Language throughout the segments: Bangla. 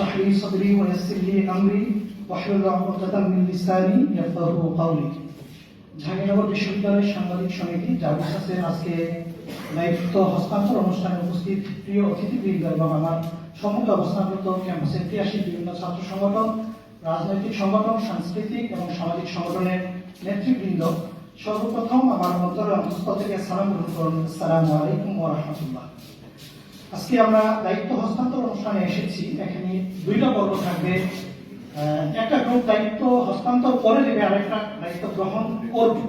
اشرح لي صدري ويسر لي امري واحلل عقدة من لساني يفقهوا قولي জাহাঙ্গীরনগর বিশ্ববিদ্যালয়ের সাংবাদিক সমিতি যার বিশেষে আজকে দায়িত্ব হস্তান্তর অনুষ্ঠানে উপস্থিত প্রিয় অতিথিবৃন্দ এবং আমার সম্মুখে অবস্থানরত ক্যাম্পাসের ক্রিয়াশীল বিভিন্ন ছাত্র সংগঠন রাজনৈতিক সংগঠন সাংস্কৃতিক এবং সামাজিক সংগঠনের নেতৃবৃন্দ সর্বপ্রথম আমার অন্তরের অন্তঃস্থল থেকে সালাম গ্রহণ করুন আসসালামু আলাইকুম ওয়া রাহমাতুল্লাহ আজকে আমরা দায়িত্ব হস্তান্তর অনুষ্ঠানে এসেছি। এখানে দুইটা পর্ব থাকবে। একটা গ্রুপ দায়িত্ব হস্তান্তর করে দেবে আর একটা দায়িত্ব গ্রহণ করবে।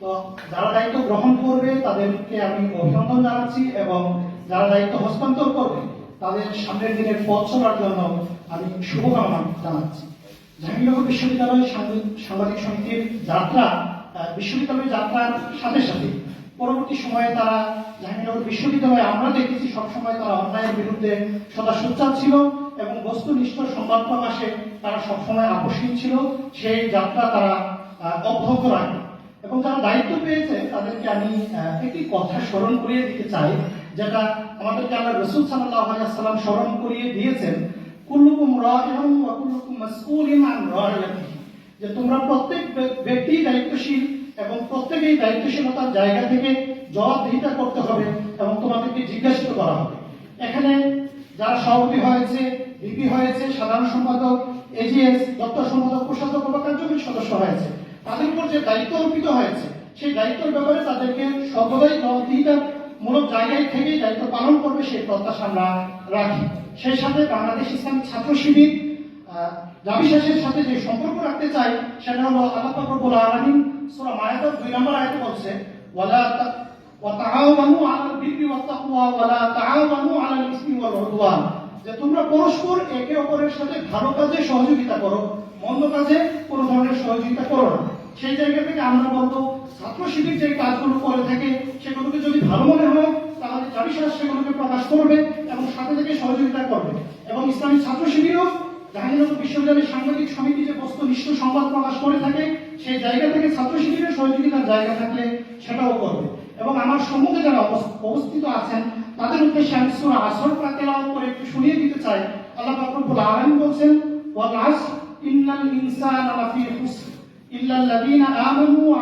তো যারা দায়িত্ব গ্রহণ করবে তাদেরকে আমি অভিনন্দন জানাচ্ছি এবং যারা দায়িত্ব হস্তান্তর করবে তাদের সামনের দিনে পথ চলার জন্য আমি শুভকামনা জানাচ্ছি। জাহাঙ্গীরনগর বিশ্ববিদ্যালয় সাংবাদিক- সমিতির যাত্রা আহ, বিশ্ববিদ্যালয়ের যাত্রার সাথে সাথে পরবর্তী সময়ে তারা জাহাঙ্গীরনগর বিশ্ববিদ্যালয়ে আমরা দেখেছি সবসময় তারা অন্যায়ের বিরুদ্ধে সদা সোচ্চার ছিল এবং বস্তুনিষ্ঠ সংবাদ প্রকাশে তারা সবসময় আকস্মিক ছিল। সেই যাত্রা তারা অব্যাহত রাখে। এবং যারা দায়িত্ব পেয়েছে, তাদেরকে আমি একটি কথা স্মরণ করিয়ে দিতে চাই, যেটা আমাদেরকে আল্লাহ রসুল সাল্লাহ সাল্লাম স্মরণ করিয়ে দিয়েছেন, কুল্লুকুম রাহিউন ওয়া কুল্লুকুম মাসউলিন আন রাহিয়াতিহি। যে তোমরা প্রত্যেক ব্যক্তি দায়িত্বশীল এবং প্রত্যেকেই দায়িত্বশীলতার জায়গা থেকে জবাবদিহিতা করতে হবে এবং তোমাদেরকে জিজ্ঞাসিত করা হবে। এখানে যারা সভাপতি হয়েছে, ভিপি হয়েছে, সাধারণ সম্পাদক এজিএস দপ্তর সম্পাদক কোষাধ্যক্ষ বা কার্যকরী সদস্য হয়েছে, তাদের উপর যে দায়িত্ব অর্পিত হয়েছে, সেই দায়িত্বের ব্যাপারে তাদেরকে সর্বদাই জবাবদিহিতা মূলক জায়গায় থেকেই দায়িত্ব পালন করবে সেই প্রত্যাশা আমরা রাখি। সেই সাথে বাংলাদেশ ইসলামী ছাত্র শিবির জাবিশেষের সাথে যে সম্পর্ক রাখতে চাই, সেটা হলো আল্লাহ রব্বুল আলামিন সূরা মায়েদার 2 নম্বর আয়াতে বলছে, ওয়ালা ওয়া তাআওয়ানু আলাল বিররি ওয়াত তাকওয়া, ওয়ালা তাআওয়ানু আলাল ইসমি ওয়াল উদওয়ান। যে তোমরা পরস্পর একে অপরের সাথে ভালো কাজে সহযোগিতা করো, মন্দ কাজে কোনো ধরনের সহযোগিতা করো না। সেই জায়গা থেকে আমরা বলব, ছাত্র শিবির যে কাজগুলো করে থাকে, সেগুলোকে যদি ভালো মনে হয়, তাহলে জাবিশাস সেগুলোকে প্রকাশ করবে এবং সাথে থেকে সহযোগিতা করবে। এবং ইসলামী ছাত্র শিবিরও জাহাঙ্গীরনগর বিশ্ববিদ্যালয়ের সাংবাদিক সমিতি যে বস্তুনিষ্ঠ সংবাদ প্রকাশ করে থাকে, সেই জায়গা থেকে ছাত্র শিবিরের সহযোগিতার জায়গা থাকলে সেটাও করবে। এবং আমার সম্মুখে যারা অবস- অবস্থিত আছেন, তাদের উদ্দেশ্যে আমি সূরা আসর করে একটু শুনিয়ে দিতে চাই। আল্লাহ রব্বুল আলামিন বলছেন ওয়াল ইন্নাল ইনসানা লাফি খুসর ইল্লা আল্লাযীনা আমানু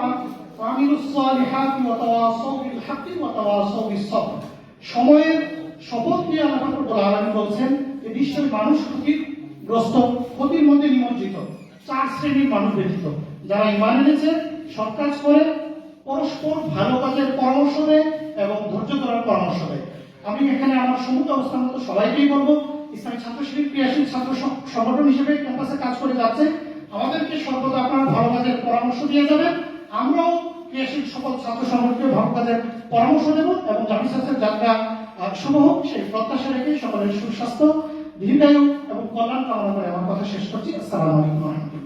আমিলুস সালিহাতি ওয়া তাওয়াসাউ বিল হাক্কি ওয়া তাওয়াসাউ বিস সময়ের শপথ নিয়ে আল্লাহ রব্বুল আলামিন বলছেন যে বিশ্বের মানুষ ক্ষতির গ্রস্ত ক্ষতির মধ্যে নিমজ্জিত। চার শ্রেণির মানুষ ব্যতীত। যারা ইমান এনেছে, সৎ কাজ করে, পরস্পর ভালো কাজের পরামর্শ দেয় এবং ধৈর্য ধরার পরামর্শ দেয়। আমি এখানে আমার সম্মুখ অবস্থান মতো সবাইকেই বলব ইসলামী ছাত্র শিবির, ক্রিয়াশীল ছাত্র সংগঠন হিসেবে ক্যাম্পাসে কাজ করে যাচ্ছে। আমাদেরকে সর্বদা আপনারা ভালো কাজের পরামর্শ দিয়ে যাবেন। আমরাও ক্রিয়াশীল সকল ছাত্র সংগঠনকে ভালো কাজের পরামর্শ দেব এবং জামিসাসের যাত্রা শুভ হোক। সেই প্রত্যাশা রেখে সকলের সুস্বাস্থ্য। দীর্ঘায়ু এবং কল্যাণ কামনা করে আমার কথা শেষ করছি। আসসালামু আলাইকুম